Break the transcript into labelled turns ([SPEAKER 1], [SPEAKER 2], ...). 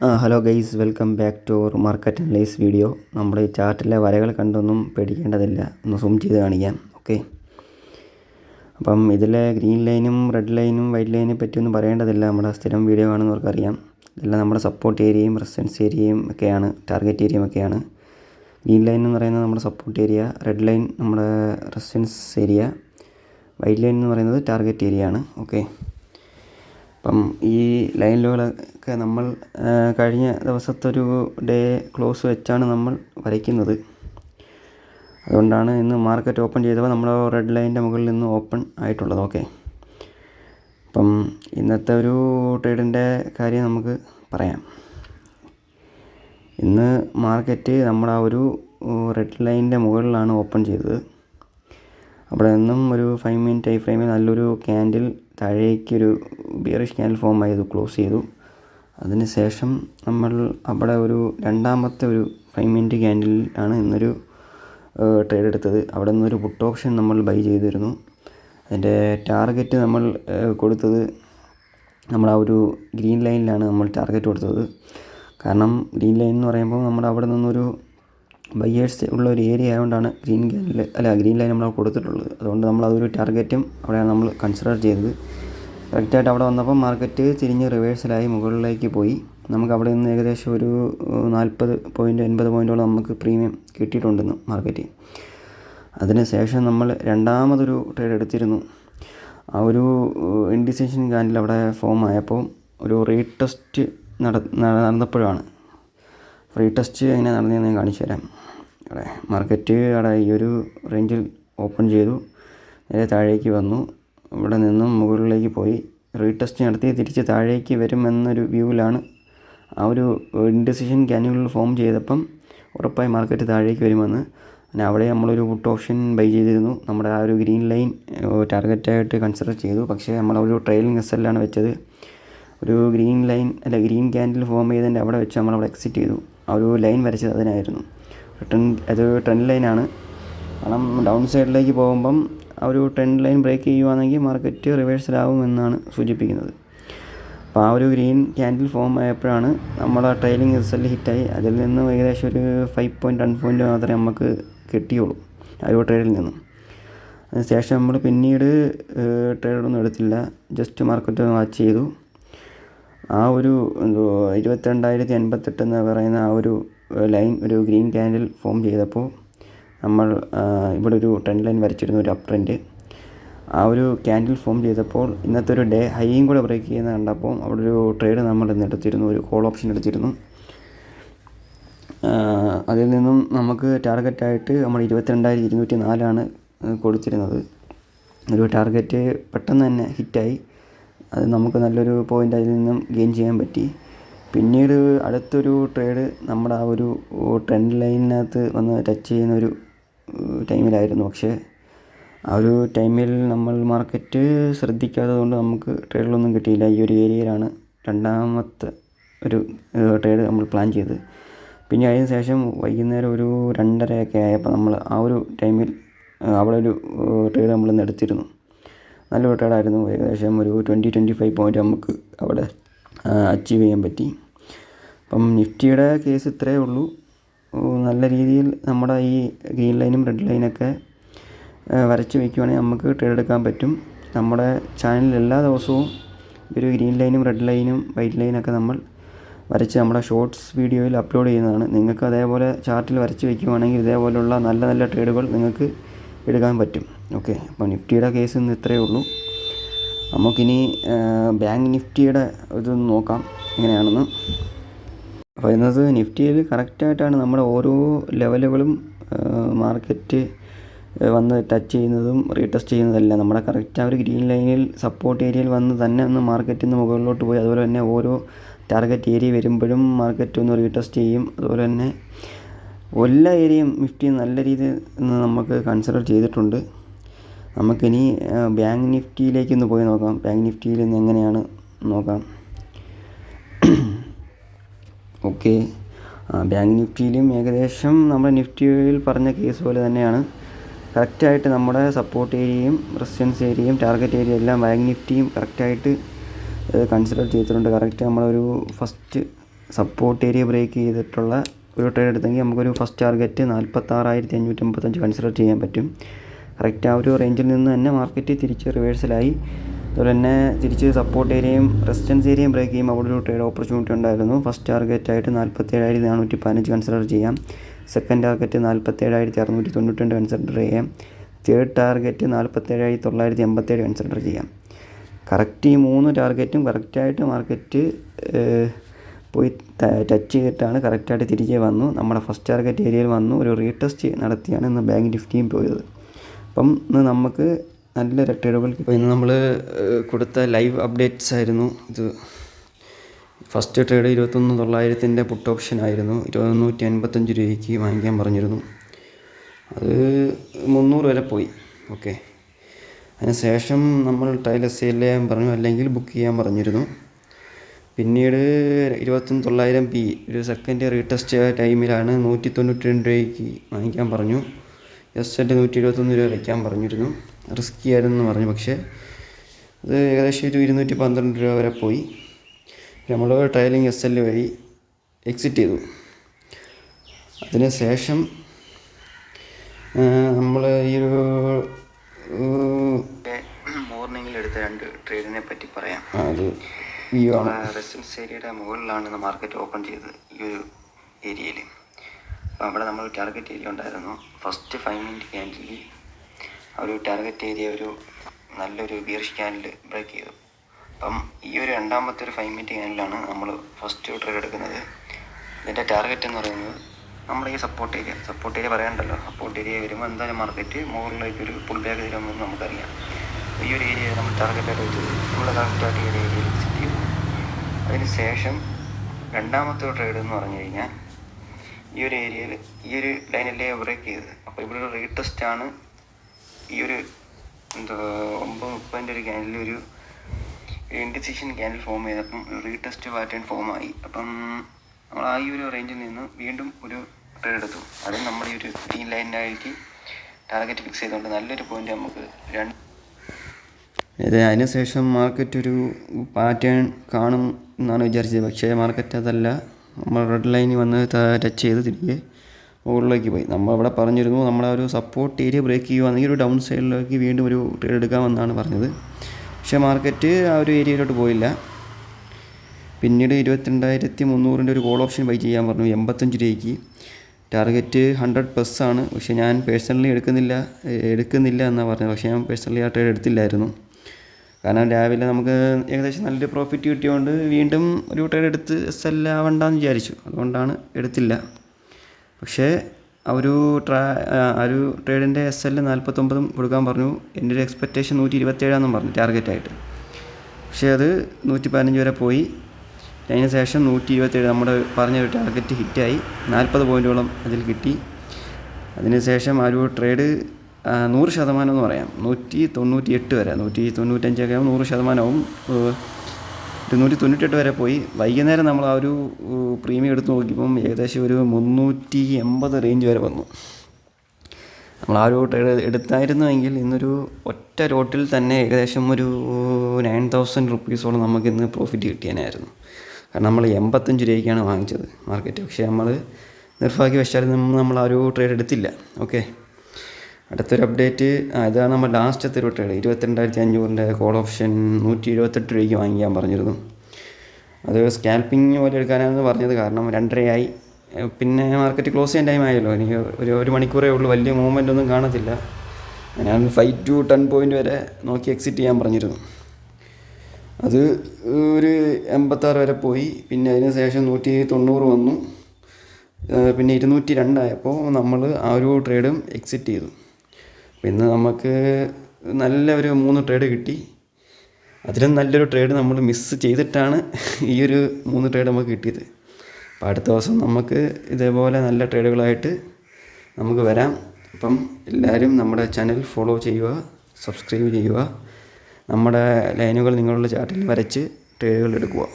[SPEAKER 1] Hello guys welcome back to our market analyse video. നമ്മൾ ഈ ചാർട്ടിലെ വരകൾ കണ്ടൊന്നും പേടിക്കേണ്ടതില്ല. ഒന്ന് സൂം ചെയ്ത് കാണിക്കാം ഓക്കെ? അപ്പം ഇതിലെ ഗ്രീൻ ലൈനും റെഡ് ലൈനും വൈറ്റ് ലൈനെ പറ്റിയൊന്നും പറയേണ്ടതില്ല. നമ്മുടെ സ്ഥിരം വീഡിയോ കാണുന്നവർക്കറിയാം. ഇതെല്ലാം നമ്മുടെ സപ്പോർട്ട് ഏരിയയും റെസിസ്റ്റൻസ് ഏരിയയും ഒക്കെയാണ് ടാർഗറ്റ് ഏരിയയും ഒക്കെയാണ്. ഗ്രീൻ ലൈൻ എന്ന് പറയുന്നത് നമ്മുടെ സപ്പോർട്ട് ഏരിയ റെഡ് ലൈൻ നമ്മുടെ റെസിസ്റ്റൻസ് ഏരിയ വൈറ്റ് ലൈൻ എന്ന് പറയുന്നത് ടാർഗറ്റ് ഏരിയ ആണ് ഓക്കെ? അപ്പം ഈ ലൈനുകളൊക്കെ നമ്മൾ കഴിഞ്ഞ ദിവസത്തെ ഒരു ഡേ ക്ലോസ് വെച്ചാണ് നമ്മൾ വരയ്ക്കുന്നത്. അതുകൊണ്ടാണ് ഇന്ന് മാർക്കറ്റ് ഓപ്പൺ ചെയ്തപ്പോൾ നമ്മൾ റെഡ് ലൈനിന്റെ മുകളിൽ നിന്ന് ഓപ്പൺ ആയിട്ടുള്ളത്. ഓക്കെ. അപ്പം ഇന്നത്തെ ഒരു ട്രേഡിന്റെ കാര്യം നമുക്ക് പറയാം. ഇന്ന് മാർക്കറ്റ് നമ്മൾ ആ ഒരു റെഡ് ലൈനിന്റെ മുകളിലാണ് ഓപ്പൺ ചെയ്തത്. അവിടെ നിന്നും ഒരു ഫൈവ് മിനിറ്റ് ടൈം ഫ്രെയിമിൽ നല്ലൊരു ക്യാൻഡിൽ താഴേക്കൊരു ബിയറിഷ് ക്യാൻഡിൽ ഫോം ആയി അത് ക്ലോസ് ചെയ്തു. അതിന് ശേഷം നമ്മൾ അവിടെ ഒരു രണ്ടാമത്തെ ഒരു ഫൈവ് മിനിറ്റ് ക്യാൻഡിൽ ആണ് ഇന്നൊരു ട്രേഡ് എടുത്തത്. അവിടെ നിന്നൊരു പുട്ട് ഓപ്ഷൻ നമ്മൾ ബൈ ചെയ്തിരുന്നു. അതിന്റെ ടാർഗറ്റ് നമ്മൾ കൊടുത്തത് നമ്മൾ ആ ഒരു ഗ്രീൻ ലൈനിലാണ് നമ്മൾ ടാർഗറ്റ് കൊടുത്തത്. കാരണം ഗ്രീൻ ലൈൻ എന്ന് പറയുമ്പോൾ നമ്മൾ അവിടെ നിന്നൊരു ബയ്യേഴ്സ് ഉള്ള ഒരു ഏരിയ ആയതുകൊണ്ടാണ് ഗ്രീൻ ക്യാൻഡിൽ അല്ല ഗ്രീൻ ലൈൻ നമ്മൾ കൊടുത്തിട്ടുള്ളത്. അതുകൊണ്ട് നമ്മൾ അതൊരു ടാർഗറ്റും അവിടെയാണ് നമ്മൾ കൺസിഡർ ചെയ്തത്. കറക്റ്റായിട്ട് അവിടെ വന്നപ്പോൾ മാർക്കറ്റ് തിരിഞ്ഞ് റിവേഴ്സലായി മുകളിലേക്ക് പോയി. നമുക്ക് അവിടെ നിന്ന് ഏകദേശം ഒരു നാൽപ്പത് പോയിന്റ് എൺപത് പോയിന്റോളം നമുക്ക് പ്രീമിയം കിട്ടിയിട്ടുണ്ടെന്ന് മാർക്കറ്റ്. അതിന് ശേഷം നമ്മൾ രണ്ടാമതൊരു ട്രേഡ് എടുത്തിരുന്നു. ആ ഒരു ഇൻഡിസിഷൻ ഗാൻഡിൽ അവിടെ ഫോം ആയപ്പോൾ ഒരു റീടെസ്റ്റ് നട നടന്നപ്പോഴാണ് റീടെസ്റ്റ് എങ്ങനെ നടന്നതെന്ന് ഞാൻ കാണിച്ചു തരാം. അവിടെ മാർക്കറ്റ് അവിടെ ഈ ഒരു റേഞ്ചിൽ ഓപ്പൺ ചെയ്തു. നേരെ താഴേക്ക് വന്നു. ഇവിടെ നിന്നും മുകളിലേക്ക് പോയി. റീടെസ്റ്റ് നടത്തി തിരിച്ച് താഴേക്ക് വരുമെന്നൊരു വ്യൂവിലാണ് ആ ഒരു ഇൻഡിസിഷൻ ക്യാനുകളിൽ ഫോം ചെയ്തപ്പം ഉറപ്പായി മാർക്കറ്റ് താഴേക്ക് വരുമെന്ന്. പിന്നെ അവിടെ നമ്മളൊരു പുട്ട് ഓപ്ഷൻ ബൈ ചെയ്തിരുന്നു. നമ്മുടെ ആ ഒരു ഗ്രീൻ ലൈൻ ടാർഗറ്റായിട്ട് കൺസിഡർ ചെയ്തു. പക്ഷേ നമ്മളൊരു ട്രെയിലിംഗ് എസ് എല്ലാണ് വെച്ചത്. ഒരു ഗ്രീൻ ലൈൻ അല്ല ഗ്രീൻ ക്യാൻഡിൽ ഫോം ചെയ്തതിന്റെ അവിടെ വെച്ച് നമ്മളവിടെ എക്സിറ്റ് ചെയ്തു. ഒരു ലൈൻ വരച്ചത് അതിനായിരുന്നു. ട്രെൻ അത് ട്രെൻഡ് ലൈനാണ് കാരണം ഡൗൺ സൈഡിലേക്ക് പോകുമ്പം ആ ഒരു ട്രെൻഡ് ലൈൻ ബ്രേക്ക് ചെയ്യുവാണെങ്കിൽ മാർക്കറ്റ് റിവേഴ്സലാവും എന്നാണ് സൂചിപ്പിക്കുന്നത്. അപ്പോൾ ആ ഒരു ഗ്രീൻ ക്യാൻഡിൽ ഫോം ആയപ്പോഴാണ് നമ്മുടെ ട്രെയിലിംഗ് റിസൾട്ട് ഹിറ്റായി. അതിൽ നിന്ന് ഏകദേശം ഒരു ഫൈവ് പോയിന്റ് വൺ പോയിന്റ് മാത്രമേ നമുക്ക് കിട്ടിയുള്ളൂ ആ ഒരു ട്രേഡിൽ നിന്നും. അതിനുശേഷം നമ്മൾ പിന്നീട് ട്രേഡൊന്നും എടുത്തില്ല. ജസ്റ്റ് മാർക്കറ്റ് വാച്ച് ചെയ്തു. ആ ഒരു എന്തോ ഇരുപത്തിരണ്ടായിരത്തി എൺപത്തെട്ട് എന്ന് പറയുന്ന ആ ഒരു ലൈൻ ഒരു ഗ്രീൻ ക്യാൻഡിൽ ഫോം ചെയ്തപ്പോൾ നമ്മൾ ഇവിടെ ഒരു ട്രെൻഡ് ലൈൻ വരച്ചിരുന്നു ഒരു അപ്പ് ട്രെൻഡ് ആ ഒരു ക്യാൻഡിൽ ഫോം ചെയ്തപ്പോൾ ഇന്നത്തെ ഒരു ഡേ ഹൈയും കൂടെ ബ്രേക്ക് ചെയ്യുന്ന കണ്ടപ്പോൾ അവിടെ ഒരു ട്രേഡ് നമ്മൾ ഇന്ന് എടുത്തിരുന്നു ഒരു കോൾ ഓപ്ഷൻ എടുത്തിരുന്നു. അതിൽ നിന്നും നമുക്ക് ടാർഗറ്റായിട്ട് നമ്മൾ ഇരുപത്തിരണ്ടായിരത്തി ഇരുന്നൂറ്റി നാലാണ് കൊടുത്തിരുന്നത്. ഒരു ടാർഗറ്റ് പെട്ടെന്ന് തന്നെ ഹിറ്റായി അത് നമുക്ക് നല്ലൊരു പോയിന്റ് അതിൽ നിന്നും ഗെയിൻ ചെയ്യാൻ പറ്റി. പിന്നീട് അടുത്തൊരു ട്രേഡ് നമ്മുടെ ആ ഒരു ട്രെൻഡ് ലൈനിനകത്ത് വന്ന് ടച്ച് ചെയ്യുന്ന ഒരു ടൈമിലായിരുന്നു പക്ഷേ ആ ഒരു ടൈമിൽ നമ്മൾ മാർക്കറ്റ് ശ്രദ്ധിക്കാത്തത് കൊണ്ട് നമുക്ക് ട്രേഡിലൊന്നും കിട്ടിയില്ല. ഈ ഒരു ഏരിയയിലാണ് രണ്ടാമത്തെ ഒരു ട്രേഡ് നമ്മൾ പ്ലാൻ ചെയ്തത്. പിന്നെ അതിന് ശേഷം വൈകുന്നേരം ഒരു രണ്ടരയൊക്കെ ആയപ്പോൾ നമ്മൾ ആ ഒരു ടൈമിൽ അവിടെ ഒരു ട്രേഡ് നമ്മൾ ഇന്ന് എടുത്തിരുന്നു. നല്ലൊരു ട്രേഡായിരുന്നു ഏകദേശം ഒരു ട്വന്റി ട്വന്റി ഫൈവ് പോയിന്റ് നമുക്ക് അവിടെ അച്ചീവ് ചെയ്യാൻ പറ്റി. അപ്പം നിഫ്റ്റിയുടെ കേസ് ഇത്രയേ ഉള്ളൂ. നല്ല രീതിയിൽ നമ്മുടെ ഈ ഗ്രീൻ ലൈനും റെഡ് ലൈനൊക്കെ വരച്ച് വയ്ക്കുവാണെങ്കിൽ നമുക്ക് ട്രേഡ് എടുക്കാൻ പറ്റും. നമ്മുടെ ചാനലിൽ എല്ലാ ദിവസവും ഒരു ഗ്രീൻ ലൈനും റെഡ് ലൈനും വൈറ്റ് ലൈനൊക്കെ നമ്മൾ വരച്ച് നമ്മുടെ ഷോർട്സ് വീഡിയോയിൽ അപ്ലോഡ് ചെയ്യുന്നതാണ്. നിങ്ങൾക്ക് അതേപോലെ ചാർട്ടിൽ വരച്ച് വയ്ക്കുവാണെങ്കിൽ ഇതേപോലെയുള്ള നല്ല നല്ല ട്രേഡുകൾ നിങ്ങൾക്ക് എടുക്കാൻ പറ്റും. ഓക്കെ അപ്പോൾ നിഫ്റ്റിയുടെ കേസ് ഇന്ന് ഇത്രയേ ഉള്ളൂ. നമുക്കിനി ബാങ്ക് നിഫ്റ്റിയുടെ ഇതൊന്ന് നോക്കാം എങ്ങനെയാണെന്ന്. അപ്പോൾ ഇന്നത് നിഫ്റ്റിയിൽ കറക്റ്റായിട്ടാണ് നമ്മുടെ ഓരോ ലെവലുകളും മാർക്കറ്റ് വന്ന് ടച്ച് ചെയ്യുന്നതും റീടെസ്റ്റ് ചെയ്യുന്നതെല്ലാം. നമ്മുടെ കറക്റ്റ് ആ ഒരു ഗ്രീൻ ലൈനിൽ സപ്പോർട്ട് ഏരിയയിൽ വന്ന് തന്നെ ഒന്ന് മാർക്കറ്റിൽ നിന്ന് മുകളിലോട്ട് പോയി. അതുപോലെ തന്നെ ഓരോ ടാർഗറ്റ് ഏരിയ വരുമ്പോഴും മാർക്കറ്റ് ഒന്ന് റീടെസ്റ്റ് ചെയ്യും. അതുപോലെ തന്നെ എല്ലാ ഏരിയയും നിഫ്റ്റി നല്ല രീതിയിൽ നമുക്ക് കൺസിഡർ ചെയ്തിട്ടുണ്ട്. നമുക്കിനി ബാങ്ക് നിഫ്റ്റിയിലേക്ക് ഒന്ന് പോയി നോക്കാം. ബാങ്ക് നിഫ്റ്റിയിൽ നിന്ന് എങ്ങനെയാണ് നോക്കാം. ഓക്കെ ബാങ്ക് നിഫ്റ്റിയിലും ഏകദേശം നമ്മുടെ നിഫ്റ്റിയിൽ പറഞ്ഞ കേസ് പോലെ തന്നെയാണ്. കറക്റ്റായിട്ട് നമ്മുടെ സപ്പോർട്ട് ഏരിയയും റെസിസ്റ്റൻസ് ഏരിയയും ടാർഗറ്റ് ഏരിയ എല്ലാം ബാങ്ക് നിഫ്റ്റിയും കറക്റ്റായിട്ട് കൺസിഡർ ചെയ്തിട്ടുണ്ട്. കറക്റ്റ് നമ്മളൊരു ഫസ്റ്റ് സപ്പോർട്ട് ഏരിയ ബ്രേക്ക് ചെയ്തിട്ടുള്ള ഒരു ട്രേഡ് എടുത്തെങ്കിൽ നമുക്കൊരു ഫസ്റ്റ് ടാർഗറ്റ് നാൽപ്പത്താറായിരത്തി അഞ്ഞൂറ്റി അമ്പത്തഞ്ച് കൺസിഡർ ചെയ്യാൻ പറ്റും. കറക്റ്റ് ആ ഒരു റേഞ്ചിൽ നിന്ന് തന്നെ മാർക്കറ്റ് തിരിച്ച് റിവേഴ്സലായി അതുപോലെ തന്നെ തിരിച്ച് സപ്പോർട്ട് ഏരിയയും റെസിസ്റ്റൻസ് ഏരിയയും ബ്രേക്ക് ചെയ്യുമ്പോൾ അവിടെ ഒരു ട്രേഡ് ഓപ്പർച്യൂണിറ്റി ഉണ്ടായിരുന്നു. ഫസ്റ്റ് ടാർഗറ്റ് ആയിട്ട് നാൽപ്പത്തേഴായിരത്തി നാനൂറ്റി പതിനഞ്ച് കൺസിഡർ ചെയ്യാം. സെക്കൻഡ് ടാർഗറ്റ് നാൽപ്പത്തേഴായിരത്തി അറുന്നൂറ്റി തൊണ്ണൂറ്റി രണ്ട് കൺസിഡർ ചെയ്യാം. തേർഡ് ടാർഗറ്റ് നാൽപ്പത്തേഴായിരത്തി തൊള്ളായിരത്തി എൺപത്തേഴ് കൺസിഡർ ചെയ്യാം. കറക്റ്റ് ഈ മൂന്ന് ടാർഗറ്റും കറക്റ്റായിട്ട് മാർക്കറ്റ് പോയി ടച്ച് ചെയ്തിട്ടാണ് കറക്റ്റായിട്ട് തിരികെ വന്നു. നമ്മുടെ ഫസ്റ്റ് ടാർഗറ്റ് ഏരിയയിൽ വന്നു. ഒരു റീടെസ്റ്റ് നടത്തിയാണ് ഇന്ന് ബാങ്ക് നിഫ്റ്റിയും പോയത്. അപ്പം ഇന്ന് നമുക്ക് നല്ല ട്രേഡുകൾ കിട്ടും. ഇന്ന് നമ്മൾ കൊടുത്ത ലൈവ് അപ്ഡേറ്റ്സ് ആയിരുന്നു. ഇത് ഫസ്റ്റ് ട്രേഡ് ഇരുപത്തൊന്ന് തൊള്ളായിരത്തിന്റെ പുട്ട് ഓപ്ഷൻ ആയിരുന്നു. ഇരുപത്തൊന്നൂറ്റി അൻപത്തഞ്ച് രൂപയ്ക്ക് വാങ്ങിക്കാൻ പറഞ്ഞിരുന്നു. അത് മുന്നൂറ് വരെ പോയി. ഓക്കെ അതിന് ശേഷം നമ്മൾ ട്രയൽ സെയിൽ ചെയ്യാൻ പറഞ്ഞു അല്ലെങ്കിൽ ബുക്ക് ചെയ്യാൻ പറഞ്ഞിരുന്നു. പിന്നീട് ഇരുപത്തൊന്ന് തൊള്ളായിരം പി. ഒരു സെക്കൻഡ് റീടെസ്റ്റ് ടൈമിലാണ് നൂറ്റി തൊണ്ണൂറ്റി രണ്ട് രൂപയ്ക്ക് വാങ്ങിക്കാൻ പറഞ്ഞു. എസ് എഡ് നൂറ്റി എഴുപത്തൊന്ന് രൂപ വയ്ക്കാൻ പറഞ്ഞിരുന്നു. റിസ്ക്കി ആയിരുന്നു പറഞ്ഞു. പക്ഷേ അത് ഏകദേശം ഒരു ഇരുന്നൂറ്റി പന്ത്രണ്ട് രൂപ വരെ പോയി. നമ്മൾ ട്രയലിംഗ് എസ് എൽ വഴി എക്സിറ്റ് ചെയ്തു. അതിന് ശേഷം നമ്മൾ ഈ ഒരു മോർണിംഗിൽ എടുത്ത രണ്ട് ട്രേഡിനെ പറ്റി പറയാം. അത് വ്യൂ ആണ്. റെസിഡൻസ് ഏരിയയുടെ മുകളിലാണ് ഇന്ന് മാർക്കറ്റ് ഓപ്പൺ ചെയ്തത് ഈ ഒരു ഏരിയയിൽ അപ്പോൾ അവിടെ നമ്മൾ ടാർഗറ്റ് ഏരിയ ഉണ്ടായിരുന്നു. ഫസ്റ്റ് ഫൈവ് മിനിറ്റ് ക്യാൻഡിൽ ഒരു ടാർഗറ്റ് ഏരിയ ഒരു നല്ലൊരു ബിയർഷ് ക്യാൻഡിൽ ബ്രേക്ക് ചെയ്തു. അപ്പം ഈ ഒരു രണ്ടാമത്തെ ഒരു ഫൈവ് മിനിറ്റ് ക്യാൻഡിലാണ് നമ്മൾ ഫസ്റ്റ് ട്രേഡ് എടുക്കുന്നത്. ഇതിന്റെ ടാർഗറ്റ് എന്ന് പറയുന്നത് നമ്മുടെ ഈ സപ്പോർട്ട് ഏരിയ സപ്പോർട്ട് ഏരിയ പറയണ്ടല്ലോ. സപ്പോർട്ട് ഏരിയ വരുമ്പോൾ എന്തായാലും മാർക്കറ്റ് മുകളിലേക്ക് ഒരു പുൾ ബാക്ക് തരുമെന്ന് നമുക്കറിയാം. ഈ ഒരു ഏരിയ നമ്മൾ ടാർഗറ്റായിട്ട് വെച്ചത്. നമ്മൾ കറക്റ്റായിട്ട് ഈ ഏരിയയിൽ അതിന് ശേഷം രണ്ടാമത്തെ ട്രേഡ് എന്ന് പറഞ്ഞു കഴിഞ്ഞാൽ ഈ ഒരു ഏരിയയിൽ ഈ ഒരു ലൈനല്ലേ ബ്രേക്ക് ചെയ്തത്? അപ്പോൾ ഇവിടെ ഒരു റീടെസ്റ്റ് ആണ്. ഈ ഒരു എന്താ ഒമ്പത് മുപ്പതിന്റെ ഒരു ക്യാൻഡിൽ ഒരു ഇൻഡിസിഷൻ ക്യാൻഡിൽ ഫോം ചെയ്തപ്പം റീടെസ്റ്റ് പാറ്റേൺ ഫോം ആയി. അപ്പം നമ്മൾ ആ ഈ ഒരു റേഞ്ചിൽ നിന്ന് വീണ്ടും ഒരു ട്രേഡ് എടുത്തു. അത് നമ്മൾ ഈ ഒരു ഗ്രീൻ ലൈനിനായിട്ട് ടാർഗറ്റ് ഫിക്സ് ചെയ്തുകൊണ്ട് നല്ലൊരു പോയിന്റ് നമുക്ക് രണ്ട് അതിനുശേഷം മാർക്കറ്റ് ഒരു പാറ്റേൺ കാണും എന്നാണ് വിചാരിച്ചത്. പക്ഷേ മാർക്കറ്റ് അതല്ല. നമ്മൾ റെഡ് ലൈനിൽ വന്ന് ടച്ച് ചെയ്ത് തിരികെ മുകളിലേക്ക് പോയി. നമ്മൾ അവിടെ പറഞ്ഞിരുന്നു നമ്മളെ ഒരു സപ്പോർട്ട് ഏരിയ ബ്രേക്ക് ചെയ്യുകയാണെങ്കിൽ ഒരു ഡൗൺ സൈഡിലേക്ക് വീണ്ടും ഒരു ട്രേഡ് എടുക്കാമെന്നാണ് പറഞ്ഞത്. പക്ഷേ മാർക്കറ്റ് ആ ഒരു ഏരിയയിലോട്ട് പോയില്ല. പിന്നീട് ഇരുപത്തിരണ്ടായിരത്തി മുന്നൂറിന്റെ ഒരു കോൾ ഓപ്ഷൻ ബൈ ചെയ്യാൻ പറഞ്ഞു എൺപത്തഞ്ച് രൂപയ്ക്ക്. ടാർഗറ്റ് ഹൺഡ്രഡ് പ്ലസ് ആണ്. പക്ഷേ ഞാൻ പേഴ്സണലി എടുക്കുന്നില്ല എടുക്കുന്നില്ല എന്നാണ് പറഞ്ഞത്. പക്ഷേ ഞാൻ പേഴ്സണലി ആ ട്രേഡ് എടുത്തില്ലായിരുന്നു. കാരണം രാവിലെ നമുക്ക് ഏകദേശം നല്ലൊരു പ്രോഫിറ്റ് കിട്ടിയതുകൊണ്ട് വീണ്ടും ഒരു ട്രേഡ് എടുത്ത് എസ് എൽ ആവണ്ടെന്ന് വിചാരിച്ചു. അതുകൊണ്ടാണ് എടുത്തില്ല. പക്ഷേ ആ ഒരു ട്രാ ആ ഒരു ട്രേഡിന്റെ എസ് എൽ നാൽപ്പത്തൊമ്പതും കൊടുക്കാൻ പറഞ്ഞു. എന്റെ ഒരു എക്സ്പെക്റ്റേഷൻ നൂറ്റി ഇരുപത്തേഴാണെന്നും പറഞ്ഞു ടാർഗറ്റായിട്ട് പക്ഷേ അത് നൂറ്റി പതിനഞ്ച് വരെ പോയി. അതിന് ശേഷം നൂറ്റി ഇരുപത്തേഴ് നമ്മുടെ പറഞ്ഞ ഒരു ടാർഗറ്റ് ഹിറ്റായി നാൽപ്പത് പോയിന്റോളം അതിൽ കിട്ടി. അതിനുശേഷം ആ ഒരു ട്രേഡ് നൂറ് ശതമാനം എന്ന് പറയാം. നൂറ്റി തൊണ്ണൂറ്റി എട്ട് വരെ. നൂറ്റി തൊണ്ണൂറ്റഞ്ചൊക്കെ ആകുമ്പോൾ നൂറ് ശതമാനവും ഇരുന്നൂറ്റി തൊണ്ണൂറ്റെട്ട് വരെ പോയി. വൈകുന്നേരം നമ്മൾ ആ ഒരു പ്രീമിയം എടുത്ത് നോക്കിയപ്പം ഏകദേശം ഒരു മുന്നൂറ്റി എൺപത് റേഞ്ച് വരെ വന്നു. നമ്മൾ ആ ട്രേഡ് എടുത്തായിരുന്നുവെങ്കിൽ ഇന്നൊരു ഒറ്റ റോട്ടിൽ തന്നെ ഏകദേശം ഒരു നയൻ തൗസൻഡ് റുപ്പീസോളം നമുക്ക് ഇന്ന് പ്രോഫിറ്റ് കിട്ടിയാനായിരുന്നു. കാരണം നമ്മൾ എൺപത്തഞ്ച് രൂപയ്ക്കാണ് വാങ്ങിച്ചത് മാർക്കറ്റ് പക്ഷേ നമ്മൾ നിർഭാഗ്യവശാൽ നമ്മൾ ആ ഒരു ട്രേഡ് എടുത്തില്ല. ഓക്കെ അടുത്തൊരു അപ്ഡേറ്റ് ഇതാണ് നമ്മൾ ലാസ്റ്റത്തെ ഒരു ട്രേഡ് ഇരുപത്തിരണ്ടായിരത്തി അഞ്ഞൂറിന്റെ കോൾ ഓപ്ഷൻ നൂറ്റി എഴുപത്തെട്ട് രൂപയ്ക്ക് വാങ്ങിക്കാൻ പറഞ്ഞിരുന്നു. അത് സ്കാൽപ്പിംഗ് പോലെ എടുക്കാനാണെന്ന് പറഞ്ഞത്. കാരണം രണ്ടരയായി. പിന്നെ മാർക്കറ്റ് ക്ലോസ് ചെയ്യാൻ ടൈം ആയല്ലോ. എനിക്ക് ഒരു ഒരു മണിക്കൂറേ ഉള്ളൂ. വലിയ മൂവ്മെന്റ് ഒന്നും കാണത്തില്ല. ഞാൻ ഫൈവ് ടു ടെൻ പോയിന്റ് വരെ നോക്കി എക്സിറ്റ് ചെയ്യാൻ പറഞ്ഞിരുന്നു. അത് ഒരു എൺപത്താറ് വരെ പോയി. പിന്നെ അതിന് ശേഷം നൂറ്റി തൊണ്ണൂറ് വന്നു പിന്നെ ഇരുന്നൂറ്റി രണ്ടായപ്പോൾ നമ്മൾ ആ ഒരു ട്രേഡും എക്സിറ്റ് ചെയ്തു. പിന്നെ നമുക്ക് നല്ല ഒരു മൂന്ന് ട്രേഡ് കിട്ടി. അതിലും നല്ലൊരു ട്രേഡ് നമ്മൾ മിസ്സ് ചെയ്തിട്ടാണ് ഈ ഒരു മൂന്ന് ട്രേഡ് നമുക്ക് കിട്ടിയത്. അപ്പോൾ അടുത്ത ദിവസം നമുക്ക് ഇതേപോലെ നല്ല ട്രേഡുകളായിട്ട് നമുക്ക് വരാം. അപ്പം എല്ലാവരും നമ്മുടെ ചാനൽ ഫോളോ ചെയ്യുക സബ്സ്ക്രൈബ് ചെയ്യുക. നമ്മുടെ ലൈനുകൾ നിങ്ങളുടെ ചാർട്ടിൽ വരച്ച് ട്രേഡുകൾ എടുക്കുക.